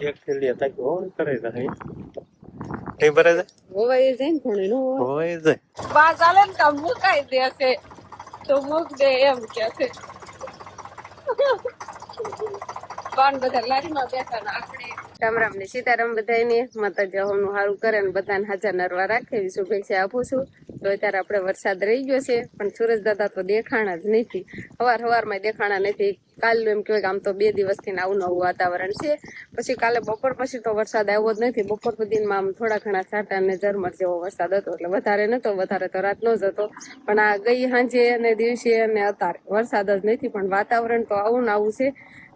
એક થેલી હતા કે ઓણ કરે છે હે? નહીં ભરે છે? હોવાય જાય ને ઘણી નો. હોય. જાય બા ચાલે ને કામ મુકાઈ દેશે તો મુક દે એમ કે છે. બાન બધા લારીમાં બેઠા ને આપણે રામ રામ ને સીતારામ બધાને માતાજી હોનું સારું કરે ને બધાને હાજર નરવા રાખે. શુભેચ્છા આપું છું. તો અત્યારે આપણે વરસાદ રહી ગયો છે, પણ સુરજ દાદા તો દેખાણા જ નથી. સવાર સવારમાં દેખાણા નથી. કાલનું એમ કહેવાય કે આમ તો બે દિવસથી આવું નવું વાતાવરણ છે. પછી કાલે બપોર પછી તો વરસાદ આવ્યો જ નથી. બપોર સુધીમાં આમ થોડા ઘણા છાંટા અને ઝરમર જેવો વરસાદ હતો, એટલે વધારે નતો, વધારે તો રાત નો જ હતો. પણ આ ગઈ સાંજે અને દિવસે અને અત્યારે વરસાદ જ નથી, પણ વાતાવરણ તો આવું ને આવું છે.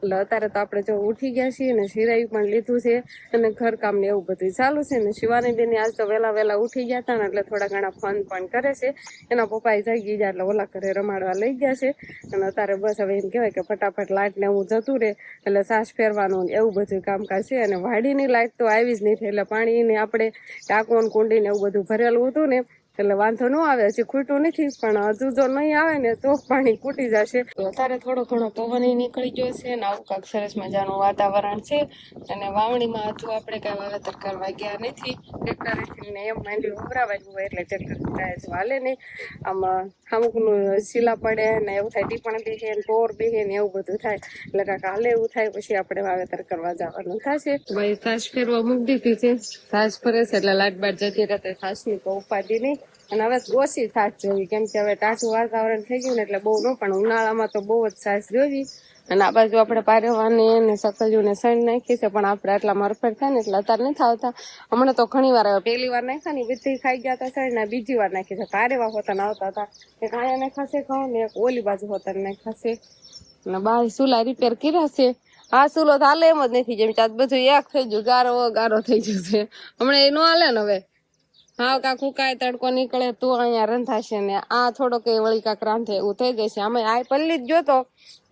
એટલે અત્યારે તો આપણે જો ઉઠી ગયા છીએ ને સિરાઈ પણ લીધું છે અને ઘરકામ ને એવું બધું ચાલુ છે ને શિવાની બેન આજ તો વહેલા વહેલા ઉઠી ગયા હતા ને એટલે થોડા ઘણા ફોન પણ કરે છે. એના પપ્પા જઈ ગયા એટલે ઓલા ઘરે રમાડવા લઈ ગયા છે. અને અત્યારે બસ હવે એમ કહેવાય કે ફટાફટ લાઇટ ને હું જતું રહે એટલે સાસ ફેરવાનું એવું બધું કામકાજ છે. અને વાડીની લાઇટ તો આવી જ નહીં એટલે પાણીને આપણે ટાંકો કુંડીને એવું બધું ભરેલું હતું ને એટલે વાંધો ન આવે, હજી ખૂટું નથી, પણ હજુ જો નહીં આવે ને તો પાણી ખૂટી જશે. અત્યારે થોડો ઘણો પવન નીકળી ગયો છે ને આવું કાંક સરસ મજાનું વાતાવરણ છે. અને વાવણીમાં હજુ આપણે કઈ વાવેતર કરવા ગયા નથી. ટ્રેક્ટરેથી ને એમ માંડવી ઉભરાવાયું હોય એટલે ટ્રેક્ટર ટાયર હાલે નહીં. આમાં અમુકનું શીલા પડે ને એવું થાય, ટીપણ બેહે ને પોર બેહે ને એવું બધું થાય. એટલે કાંક હાલે એવું થાય, પછી આપણે વાવેતર કરવા જવાનું થશે. ભાઈ સાસ ફેરવા મૂકી દીધી છે. સાસ ફરે છે એટલે લાટ બાટ જતી રાતે સાસની તો ઉપાધિ નહીં. અને હવે ઓછી છાશ જોવી, કેમ કે હવે ટાઢું વાતાવરણ થઈ ગયું ને એટલે બહુ ન પણ ઉનાળામાં તો બહુ જ છાશ જોવી. અને આ બાજુ આપણે પારેવાની ને સણ નાખી છે, પણ આપણે આટલા મરફેર થાય ને એટલે અત્યારે નથી આવતા. હમણાં તો ઘણી વાર પહેલી વાર નાખ્યા ને બધી ખાઈ ગયા હતા સણ, ને બીજી વાર નાખી છે. પારેવા હોતા આવતા હતા. એક અહીંયા ને ખાશે ઘઉં ને એક ઓલી બાજુ હોતા ને ખાશે અને બાર સુલા રિપેર કર્યા છે. આ સુલો તો હાલે એમ જ નથી, જેમ ચાત બધું એક થઈ ગયું ગારો ગારો થઈ ગયું છે. હમણાં એ નો હાલે ને હવે. હા, કાંક હુકાય તડકો નીકળે તો અહીંયા રંધાશે ને. આ થોડોક એ વળી કાંક રાંધે એવું થઈ જશે. અમે આ પલ્લી જ જોતો,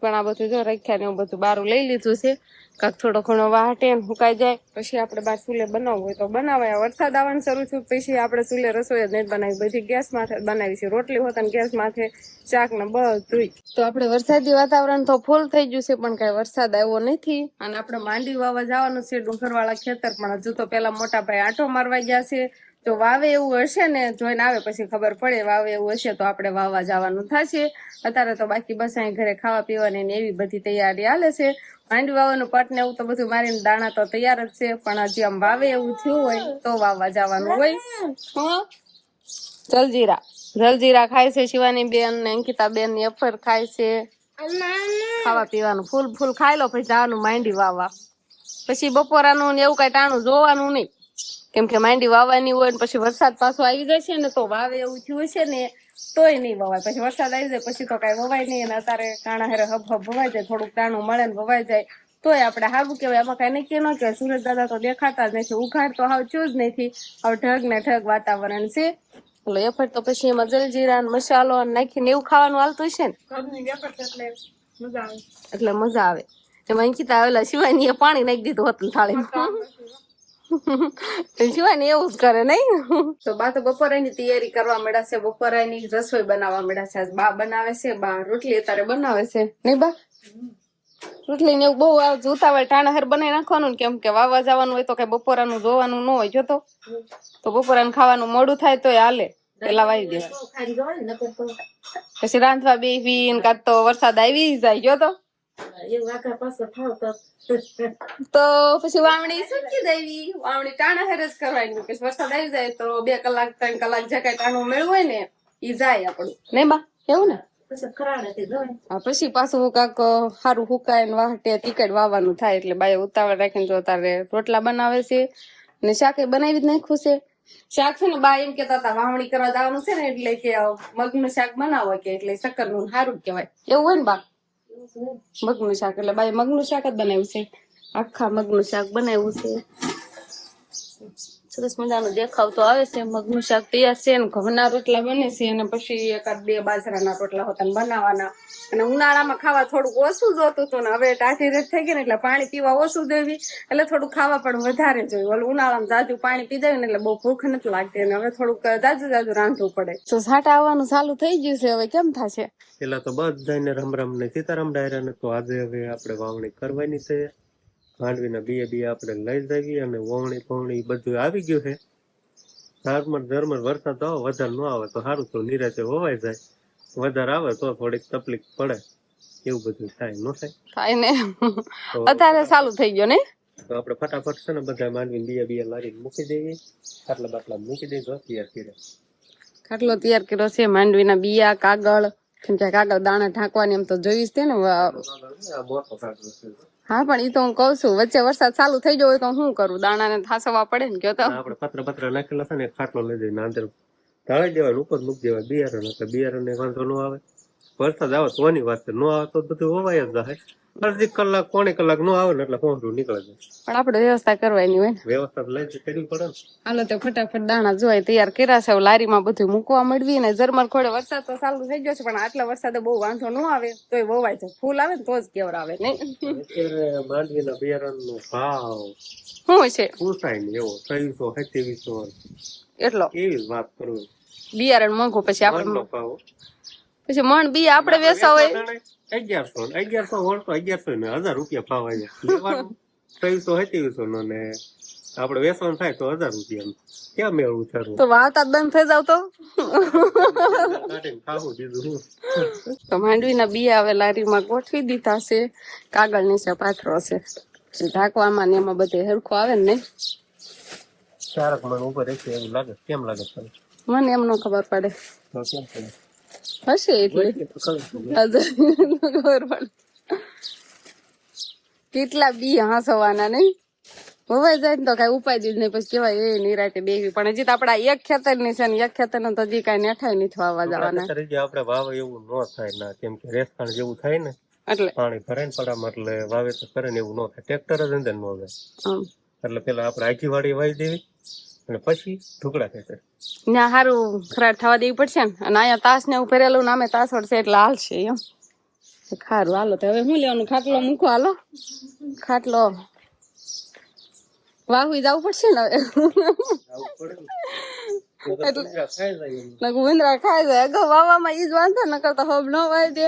પણ આ બધું જો રાખ્યા ને એવું બધું બારું લઈ લીધું છે. કાંક થોડો ઘણો ને હુકાઈ જાય. પછી આપણે બાર ચૂલે બનાવવું હોય તો બનાવાય. વરસાદ આવવાનું શરૂ થયું, પછી આપણે ચૂલે રસોઈ જ નહીં બનાવી. બધી ગેસ માથે બનાવી છે. રોટલી હોતા ને ગેસ માથે, શાક ને બધું તો આપણે વરસાદી વાતાવરણ તો ફૂલ થઈ ગયું છે, પણ કઈ વરસાદ આવ્યો નથી. અને આપણે માંડી વાવા જવાનું છે ડુંગરવાળા ખેતર, પણ હજુ તો પેલા મોટા ભાઈ આંટો મારવા ગયા છે. તો વાવે એવું હશે ને જોઈને આવે પછી ખબર પડે વાવે એવું હશે તો આપણે વાવવા જવાનું થશે. અત્યારે તો બાકી બસ અહીં ઘરે ખાવા પીવાની ને એવી બધી તૈયારી હાલે છે. માંડવી વાવવાનું પટ ને એવું તો બધું મારીને દાણા તો તૈયાર જ છે પણ હજી આમ વાવે એવું થયું હોય તો વાવવા જવાનું હોય? જલજીરા જલજીરા ખાય છે શિવાની બેન ને અંકિતા બેનની અફર ખાય છે. ખાવા પીવાનું ફૂલ ફૂલ ખાઈ લો પછી જવાનું માંડી વાવવા. પછી બપોરાનું ને એવું કઈ ટાણું જોવાનું નહીં. કેમ કે માંડી વાવવાની હોય ને પછી વરસાદ પાછો આવી છે ને તો વાવે એવું થયું છે ને તોય નહીં વવાય. પછી વરસાદ આવી જાય પછી તો કઈ વવાય નહીં અને અત્યારે કાણા હેરે હબ હબ વવાઈ જાય થોડુંક દાણું મળે ને વવાઈ જાય. તોય આપણે સારું કહેવાય. એમાં કઈ નક્કી ન કહેવાય. સુરજ દાદા તો દેખાતા જ નથી. ઉઘાડ તો હાવ જ નથી. હવે ઢગ ને ઢગ વાતાવરણ છે. એટલે એ ફર તો પછી એમાં જલજીરા ને મસાલો ને નાખીને એવું ખાવાનું હાલતું છે ને. એટલે મજા આવે. એમાં અંકિતા આવેલા શિવાની પાણી નાખી દીધું હતું થાળીમાં. શિવાની એવું જ કરે નહીં તો બા તો બપોરાની તૈયારી કરવા મળ્યા છે. બપોરાની રસોઈ બનાવવા મળ્યા છે. આજ બા બનાવે છે. બા રોટલી અત્યારે બનાવે છે. નહીં બા? રોટલી ને એવું બહુ જોતા હોય ટાણા હેર બનાવી નાખવાનું કેમ કે વાવા જવાનું હોય તો કઈ બપોરાનું જોવાનું ન હોય જોતો? તો બપોરાનું ખાવાનું મોડું થાય તોય હાલે. પેલા વાવી દે પછી રાંધવા બેસી ને કાં તો વરસાદ આવી જાય જો તો પછી વાવણી સુકી દેવી વાવણી ટાણા હેર જ કરવાની. પછી વરસાદ આવી જાય તો બે કલાક ત્રણ કલાક જે કઈ ટાણું મેળવું હોય ને ઈ જાય આપણું. ને બા એવું ને? પછી પાછું કાક સારું હુકાય ને વાહટે ટીકટ વાવવાનું થાય એટલે બાય ઉતાવળ રાખીને જો તારે રોટલા બનાવે છે ને શાકે બનાવી જ નાખ્યું છે. શાક છે ને બા એમ કેતા હતા વાવણી કરવા જવાનું છે ને એટલે કે મગનું શાક બનાવો કે એટલે શક્કરનું સારું કહેવાય. એવું હોય ને બા? મગનું શાક એટલે બાય મગનું શાક જ બનાવ્યું છે. આખા મગનું શાક બનાવ્યું છે. સરસ મજાનો દેખાવ આવે છે. મગનું શાક તૈયાર છે અને ઘઉંના રોટલા બને છે અને પછી એકાદ બે બાજરાના રોટલા હોતા બનાવવાના અને ઉનાળામાં ખાવા થોડુંક ઓછું જોતું હતું ને હવે ટાઢી રેત થઈ ગઈ ને એટલે પાણી પીવા ઓછું દેવી એટલે થોડું ખાવા પણ વધારે જોયું. ઓલું ઉનાળામાં જાજુ પાણી પી દેવું ને એટલે બહુ ભૂખ નથી લાગતી અને હવે થોડુંક જાજુ જાજુ રાંધવું પડે. તો સાટા આવવાનું ચાલુ થઈ ગયું છે. હવે કેમ થશે? પેલા તો બધાને રમ રમ ને સીતારામ ડાયરા ને તો આજે હવે આપણે વાવણી કરવાની છે. માંડવીના બીએ બીએ આપણે લઈ જઈએ અને વવણી પવણી બધું આવી ગયું છે. ધારમર ધરમર વરસાદ તો વધારે ન આવે તો સારું તો નિરાશે હોવાઈ જાય. વધારે આવે તો થોડીક તકલીફ પડે. એવું બધું થાય ન થાય? થાય ને. અત્યારે ચાલુ થઈ ગયો ને? તો આપણે ફટાફટ છે ને બધા માંડવી બીએ બીએ લારી મૂકી દઈએ. ખાટલા બાટલા મૂકી દઈએ તૈયાર કરી ખાટલો તૈયાર કર્યો છે માંડવીના બીયા કાગળ. કેમ કે કાગળ દાણા ઢાંકવાની એમ તો જોઈશ તે ને આ મોટો છે. હા, પણ ઈ તો હું કઉ છું, વચ્ચે વરસાદ ચાલુ થઈ ગયો હોય તો હું કરું? દાણાને થાસવા પડે ને કયો તો? આપણે પત્ર પત્ર નાખેલા છે ને ખાટલો લઈ જઈને અંદર ઢાળી દેવાનું, ઉપર મૂકી દેવાય બિયારણ બિયારણ વાંધો ન આવે. વરસાદ આવે, તો વાત ન આવે તો બધું હોવાય જ જાય અડધી કલાક પોણી કલાક નો આવે ને એટલે પહોંચવું નીકળે છે. પણ આપણે વ્યવસ્થા કરવાની હોય ને. વ્યવસ્થા લઈ કરવી પડે ને. હાલો તો ફટાફટ દાણા જોઈ તૈયાર કર્યા છે. લારીમાં બધું મૂકવા મળવી ને ઝરમર ખોડે વરસાદ તો ચાલુ થઈ ગયો છે પણ આટલા વરસાદે બહુ વાંધો ન આવે. તોય વવાય છે. ફૂલ આવે ને તો જ કેવર આવે નહીં. માંડવીના બિયારણ નો ભાવ શું છે? પૂછાય ને એવો ત્રણસો સત્યાવીસો એટલો? એવી વાત કરું? બિયારણ મોંઘું પછી આપણે પછી મણ બી આપણે વેસા હોય અગિયારસો અગિયારસો વળ તો અગિયારસો ને હજાર રૂપિયા ભાવ આવે લેવાનું. ત્રેવીસો સત્યાવીસો નો ને આપડે વેસવાનું થાય તો હજાર રૂપિયા ક્યાં મેળવું સારું તો વાવતા બંધ થઈ જાવ તો. તો માંડવીના બિયા હવે લારીમાં ગોઠવી દીધા છે. કાગળ નીચે પાથરો છે. ઢાંકવામાં ને એમાં બધે હરખું આવે ને? ચારક મણ ઉપર રહેશે એવું લાગે કેમ લાગે મને એમ ન ખબર પડે. તો કેમ પડે? હશે એટલે. ખબર પડે. કેટલા બી હાંસવાના નહીં. હોવાઈ જાય ને તો કઈ ઉપાય જ નહીં. પછી કેવાય એ નિરાતે બેવી પણ હજી તો આપડા એક ખેતરની છે ને એક ખેતર નો તો હજી કઈ નેઠાય નહીં થવા જવાના. આપડે વાવ એવું ન થાય ના કેમ કે રેસખાણ જેવું થાય ને એટલે. પાણી ભરાય ને પડામાં એટલે વાવેતર કરે ને એવું ન થાય. ટ્રેક્ટર જ અંદર ન આવે એટલે પેલા આપડે આખી વાડી વાવી દેવી. અને પછી ઢોકળા થશે. ત્યાં સારું ખરાબ થવા દેવી પડશે ને. અને અહીંયા તાસ ને એવું ભરેલું નામે તાસ વળશે એટલે હાલશે એમ. ખારું હાલો તો હવે હું લેવાનું? ખાટલો મૂકો હાલો. ખાટલો. વાહુ જવું પડશે ને હવે? ને. તો તો ઢુકડા ખાઈ જાય અગાઉ વાવામાં ઈ જ વાંધો નકર તો હબ ન વાવી દે.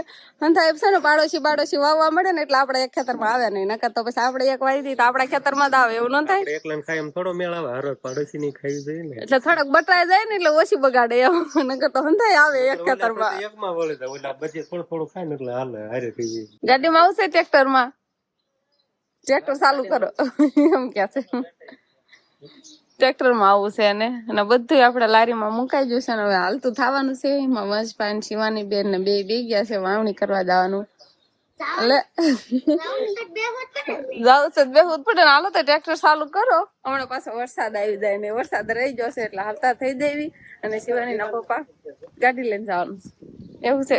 છે ને પાડોશી પાડોશી વાવવા મળે ને એટલે આપણે એક ખેતરમાં આવે નહીં. નકર તો પછી આપણે એક વાવી દઈએ તો આપણા ખેતરમાં જ આવે. એવું ન થાય? એકલા ખાય એમ થોડો મેળ આવે. હારો પાડોશી ની ખાઈ જાય ને. એટલે થોડોક બટાઈ જાય ને એટલે ઓછી બગાડે એમ. નકર તો હંથાય આવે એક ખેતરમાં. તો એકમાં વળી જાય ઓલા બજે થોડું થોડું ખાય ને એટલે હાલે હારે થઈ જાય. ગાડીમાં આવશે ટ્રેક્ટરમાં? ટ્રેક્ટર ચાલુ કરો. એમ કે છે. ટ્રેક્ટરમાં આવું છે ને અને બધું આપણે લારીમાં મુકાઈ ગયું છે ને હવે હાલતું થવાનું છે. એમાં વંશભાઈ ને શિવાની બેન ને બે બે ગયા છે વાવણી કરવા જવાનું. એટલે જાવ છે બેહું પડે હાલો તો ટ્રેક્ટર ચાલુ કરો. હમણાં પાછો વરસાદ આવી જાય ને વરસાદ રહી જશે એટલે હાલતા થઈ દેવી. અને શિવાની ના પપ્પા ગાડી લઈને જવાનું એવું છે.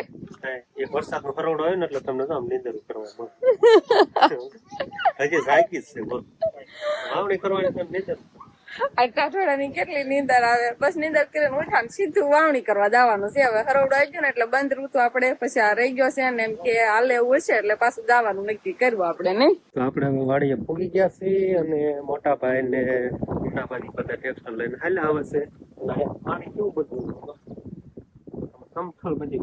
એક વરસાદ નો હરોડો હોય ને એટલે તમને તો આમ નીંદર કરવા હજી જાગી જ છે વાવણી કરવાની તો નીંદર. આ અઠવાડિયાની કેટલી નીંદર આવે? બસ નીંદર કરીને ઉઠા ને સીધું વાવણી કરવા જવાનું છે. હવે હરોડો આવી ગયો ને એટલે બંધ ઋતુ આપણે, પછી આ રહી ગયો છે ને એમ કે હાલે એવું છે એટલે પાછું જવાનું નક્કી કરવું આપણે, ને? તો આપણે વાડીએ પૂગી ગયા છીએ અને મોટા ભાઈ ને મોટા ભાઈ બધા ટ્રેક્ટર લઈને હાલ્યા આવે છે. પાણી કેવું બધું? સમથળ બધી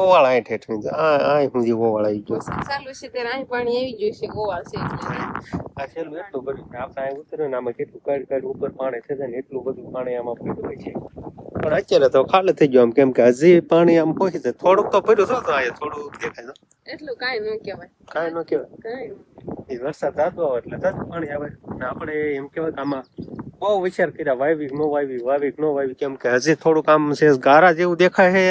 ઓવાળ અહીં ઠેઠ આ આ સુધી ઓવાળ આવી ગયો. ચાલુ છે ત્યારે અહીં પાણી આવી ગયું છે ગોવા છે આ છેલ્લું એટલું બધું આપણે અહીં ઉતરે ને આમાં કેટલું કાઢ કાઢ ઉપર પાણી થઈ જાય ને એટલું બધું પાણી આમાં પડ્યું હોય છે. પણ અત્યારે તો ખાલી થઈ ગયો આમ કેમ કે હજી પાણી આમ પહોંચી જાય થોડુંક તો પડ્યું તો અહીંયા થોડું દેખાય એટલું કાંઈ ન કહેવાય. કાંઈ ન કહેવાય. કાંઈ એ વરસાદ થતો હોય એટલે તરત પાણી આવે. અને આપણે એમ કહેવાય કે આમાં બહુ વિચાર કર્યા વાવી નો વાવી વાવી ન વાવી કેમ કે હજી થોડુંક આમ છે ગારા જેવું દેખાય છે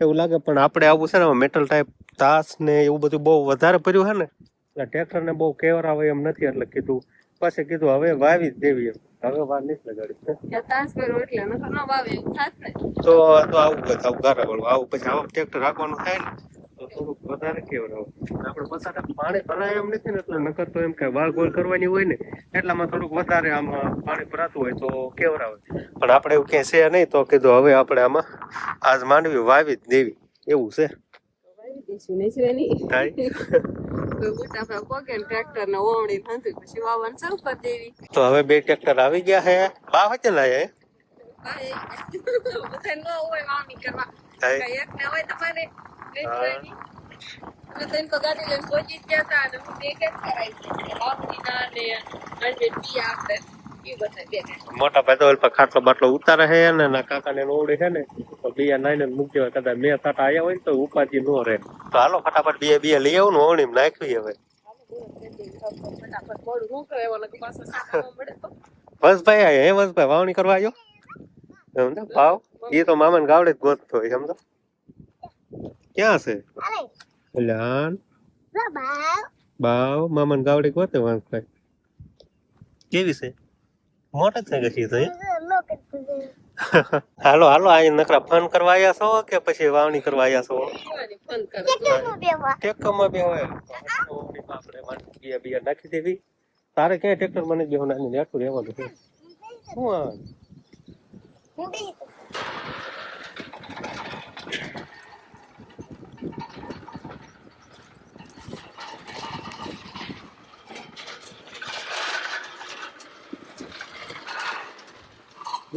એવું લાગે પણ આપણે આવું છે ને મેટલ ટાઈપ તાસ ને એવું બધું બહુ વધારે ભર્યું છે ને એટલે ટ્રેક્ટર ને બહુ કેવરાવે એમ નથી એટલે કીધું પછી કીધું હવે વાવી જ દેવી એમ. હવે વાર નથી લગાડી તો આવું આવું ગારા વાળું આવું પછી આવું ટ્રેક્ટર રાખવાનું થાય ને તો થોડુંક વધારે કેવડાવો આપણે પસાટા પાણી ભરાય એમ નથી ને એટલે નકર તો એમ કે વાળ ગોળ કરવાની હોય ને એટલામાં થોડુંક વધારે આમાં પાણી ભરાતું હોય તો કેવડાવે પણ આપણે એવું ક્યાંય છે નહીં તો કીધું હવે આપણે આમાં આજ માંડવી વાવી જ દેવી. એવું છે? તો હવે બે ટ્રેક્ટર આવી ગયા હે. બા વચ્ચે લાયા હે? કઈ એક ને હોય તમારે વેચવાની. અમે તો એમ તો ગાડી લઈને પહોંચી જ ગયા હતા અને હું બે કેમ કરાવી છે ના ને આપણે બે કાંઈ. મોટા ભાઈ તો ઓલા ખાટલો બાટલો ઉતારે છે ને ના કાકા ને ઓવડે છે ને તો બીયા નાઈને મૂકી હોય કદાચ મેં સાટા આવ્યા હોય ને તો ઉપાધી નો રહે. તો હાલો ફટાફટ બે બે લઈ આવું ને ઓવણી નાખવી હવે. બસ ભાઈ હે બસ હે? વસભાઈ વાવણી કરવા આવ્યો? સમજો? ભાવ? એ તો મામા ગાવડે જ ગોતતો હોય સમજો? ક્યાં છે કલ્યાણ બાવ ગાવડી કોતે ગોતે વસભાઈ કેવી છે મોટા છે ગઈ છે હાલો હાલો આ નકરા ફોન કરવા આવ્યા છો કે પછી વાવણી કરવા આવ્યા છો ટેકમાં બે હોય આપણે બિયા બિયા નાખી દેવી તારે ક્યાં ટ્રેક્ટર મને બેહો નાની લેટું રહેવાનું છે શું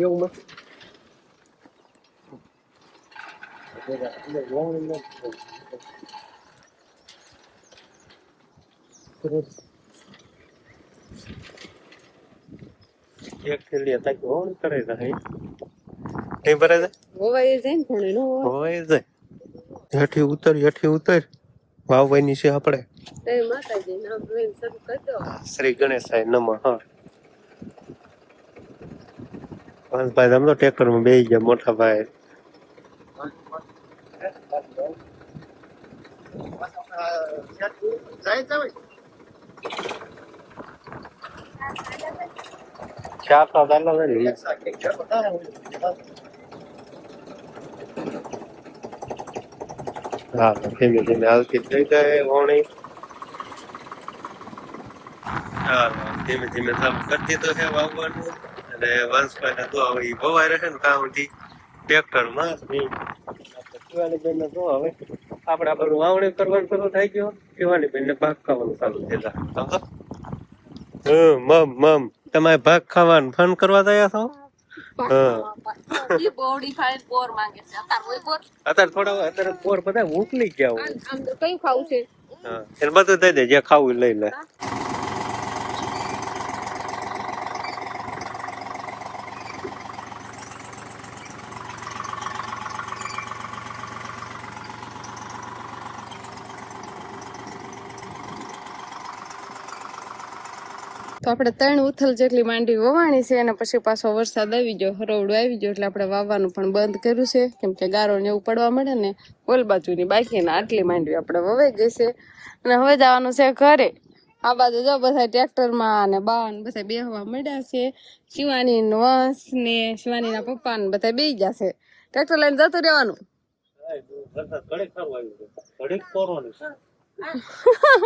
આ એવું મત એક થેલી હતા કે ઓણ કરે છે હે નહીં ભરે છે હોવાય જાય ને ઘણી નો હોય હોય છે હેઠી ઉતર હેઠી ઉતર. વાવવાની છે આપણે. તો એ માતાજી નામ લઈને શરૂ કરી દો. શ્રી ગણેશાય નમઃ હા બસ ભાઈ તમે તો ટ્રેક્ટરમાં બેસી ગયા મોટા ભાઈ. ચાર તો હા ધીમે ધીમે હાલતી થઈ જાય વોણી. હા ધીમે ધીમે સાફ કરતી તો છે વાવવાનું. અને વંશભાઈ તો હવે ઈ વવાઈ રહે ને કામથી ટ્રેક્ટરમાં શિવાની બેન તો હવે. આપણે આપણું વાવણી કરવાનું શરૂ થઈ ગયો. શિવાની બેન ને ભાગ ખાવાનું ચાલુ થયેલા સમજો હમ મમ મમ. તમારે ભાગ ખાવાનું ફન કરવા તૈયાર છો? અત્યારે થોડા અત્યારે પોર બધા ઉકલી ગયા હોય. આમ આમ તો કયું ખાવું છે? હા એને બધું દઈ દે જે ખાવું એ લઈ લે. આપણે ત્રણ ઉથલ જેટલી માંડવી વવાણી છે અને પછી પાછો વરસાદ આવી ગયો હરોવડું આવી ગયો એટલે આપણે વાવવાનું પણ બંધ કર્યું છે. કેમ કે ગારો ને એવું પડવા મળે ને ઓલ બાજુની બાકી ને આટલી માંડવી આપણે વવાઈ ગઈ છે. અને હવે જવાનું છે ઘરે. આ બાજુ જો બધા ટ્રેક્ટરમાં અને બા ને બધા બેહવા મળ્યા છે. શિવાની વંશ ને શિવાની ના પપ્પા ને બધા બે છે. ટ્રેક્ટર લઈને જતું રહેવાનું.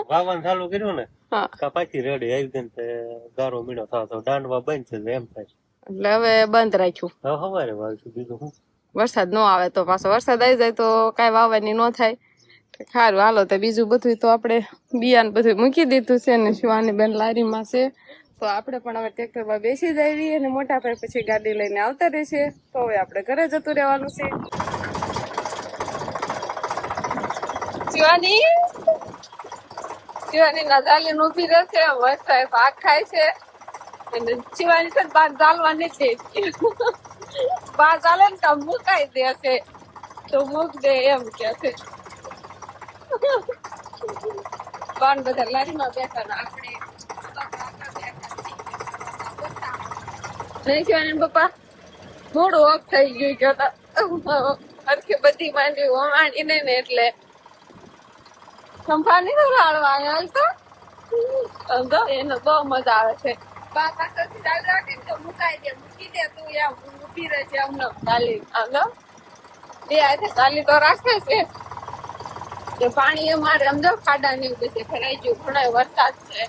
વાવવાનું ચાલુ કર્યું ને કા પાછી રેડી આવી ગઈ ને ગારો મીણો થાવ તો દાંડવા બંધ છે એમ થાય એટલે હવે બંધ રાખ્યું. હવે સવારે વાવશું બીજું શું? વરસાદ ન આવે તો પાછો વરસાદ આવી જાય તો કાંઈ વાવવાની ન થાય. સારું હાલો તો બીજું બધું તો આપણે બિયાન બધું મૂકી દીધું છે ને શિવાની બેન લારીમાં છે. તો આપણે પણ હવે ટ્રેક્ટરમાં બેસી જઈએ અને મોટા ભાઈ પછી ગાડી લઈને આવતા રહેશે તો હવે આપણે ઘરે જતું રહેવાનું છે. શિવાની! શિવાની નજાલી ઊભી રહે છે મસ્ત ભાગ ખાય છે. અને શિવાની છે ને બહાર છે. ને તો મુકાઈ દે છે તો મૂક દે એમ કે છે. પણ બધા લારીમાં બેઠા ને આપણે નહીં શિવાની પપ્પા. મોડું ઓફ થઈ ગયું કે અરખે બધી માંડવી ઓમાણી ને ને એટલે સંભાળી તો લાડવા હાલ તો. સમજો એનો બહુ મજા આવે છે. ચાલુ રાખે તો મુકાઈ દે મૂકી દે તું એમ ઊભી અમને ચાલી સમજો બે આજે ચાલી તો રાખે છે. કે પાણી અમારે આમ ખાડા ને એવું બધે ભરાઈ ગયું ઘણો વરસાદ છે.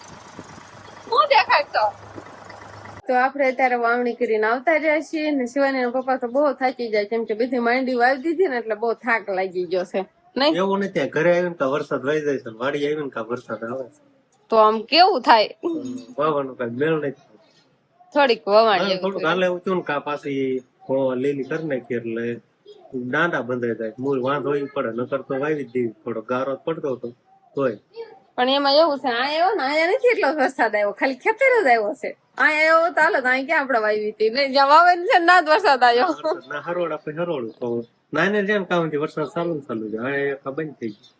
શું દેખાય તો? તો આપણે અત્યારે વાવણી કરીને આવતા રહ્યા છીએ ને શિવાની પપ્પા તો બહુ થાકી જાય કેમ કે બધી માંડી વાવી દીધી ને એટલે બહુ થાક લાગી ગયો છે. નહીં? એવું નથી ઘરે આવીને કા વરસાદ વહી જાય છે વાડી આવીને કા વરસાદ આવે છે. તો આમ કેવું થાય? વાવવાનું કઈ મેળ નથી થોડીક વવાણી થોડુંક હાલે એવું કા પાછી લીલી કરી નાખી એટલે દાંડા બંધાઈ જાય. મૂળ વાંધો ઈ પડે નકર તો વાવી દીધી. થોડો ગારો પડતો હતો તોય. પણ એમાં એવું છે આ આવ્યો ને અહીંયા નથી એટલો વરસાદ આવ્યો ખાલી ખેતર જ આવ્યો છે. અહીંયા આવ્યો તો હાલો તો અહીં ક્યાં આપણે વાવી હતી? નહીં જ્યાં વાવે છે ને જ વરસાદ આવ્યો. ના હરોળ આપણે હરોળ નાને જેમ કામથી વરસાદ ચાલુ ચાલુ છે. હવે બંધ થઈ ગઈ.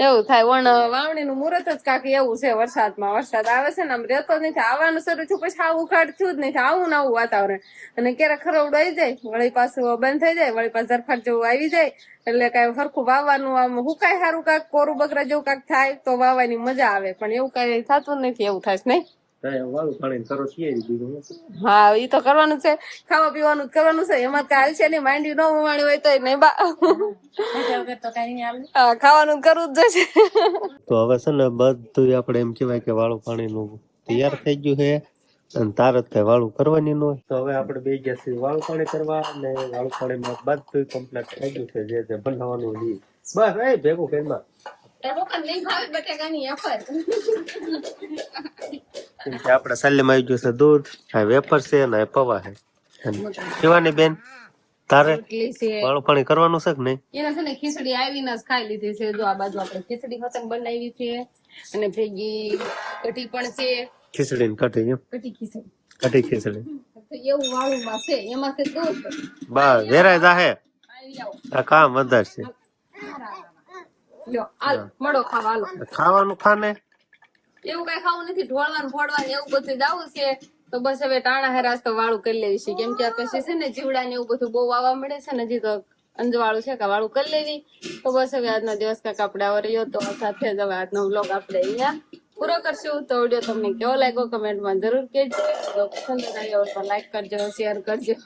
એવું થાય વણ વાવણી નું મુહૂર્ત જ કાંક એવું છે વરસાદમાં. વરસાદ આવે છે ને, આમ રહેતો જ નથી. આવવાનું શરૂ થયું પછી આવું ઉખાડ થયું જ નથી. આવું ને આવું વાતાવરણ. અને ક્યારેક ખરવડો આવી જાય, વળી પાછું બંધ થઈ જાય, વળી પાછું ઝરફાટ જેવું આવી જાય, એટલે કઈ સરખું વાવવાનું આમ હુકાય સારું કાંક કોરું બકરા જેવું કાંક થાય તો વાવવાની મજા આવે. પણ એવું કઈ થતું નથી, એવું થાય નહીં. વાળું પાણી કરો છીએ બીજું હા એ તો કરવાનું છે. ખાવા પીવાનું કરવાનું છે. એમાં કાલ છે નહીં માંડી ન ઉમાણી હોય તો નહીં બા. ખાવાનું કરવું જ જશે તો હવે છે ને બધું આપણે એમ કહેવાય કે વાળું પાણીનું તૈયાર થઈ ગયું છે અને તારે કઈ વાળું કરવાની ન હોય. તો હવે આપણે બે ગયા છીએ વાળું પાણી કરવા અને વાળું પાણીમાં બધું કમ્પ્લીટ થઈ ગયું છે જે જે બનાવવાનું બસ એ ભેગું કરીમાં કેમ કે આવી ગયું છે દૂધ વેફર છે અને પૌવા છે. શિવાની બેન તારે વાળું કરવાનું છે કે નહીં? એના છે ને ખીચડી આવીને જ ખાઈ લીધી છે. જો આ બાજુ આપણે ખીચડી હતંગ બનાવી છે અને ભેગી કઢી પણ છે. ખીચડી ને કઢી એમ? કઢી ખીચડી. કઢી ખીચડી. એવું વાળું માં છે. એમાં છે દૂધ. બસ વેરાય જાહે. આ કામ વધારે છે. લ્યો હાલ મળો ખાવા હાલો ખાવાનું ખાને? એવું કઈ ખાવું નથી ઢોળવાનું ફોડવાનું એવું બધું જાવું છે. તો બસ હવે ટાણા હેરાસ તો વાળું કરી લેવી છે. કેમ કે આ પછી છે ને જીવડા ને એવું બધું બહુ વાવા મળે છે ને હજી તો અંજવાળું છે કે વાળું કરી લેવી. તો બસ હવે આજનો દિવસ કાંક આપણે તો સાથે જ હવે આજનો આપણે અહીંયા પૂરો કરશું. તો વીડિયો તમને કેવો લાગ્યો કમેન્ટમાં જરૂર કહેજો. જો પસંદ આવ્યો તો લાઈક કરજો શેર કરજો.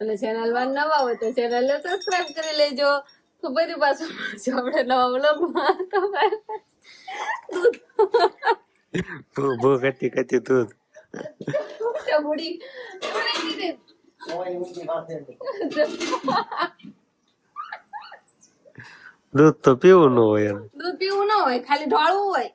અને ચેનલમાં નવા હોય તો ચેનલને સબસ્ક્રાઈબ કરી લેજો. બધી પાછું આપણે નવા વ્લોગમાં તો. ભૂ ભૂ કરતી કરતી દૂધ બુડી દીધી. દૂધ તો પીવું ન હોય દૂધ પીવું ન હોય ખાલી ઢોળવું હોય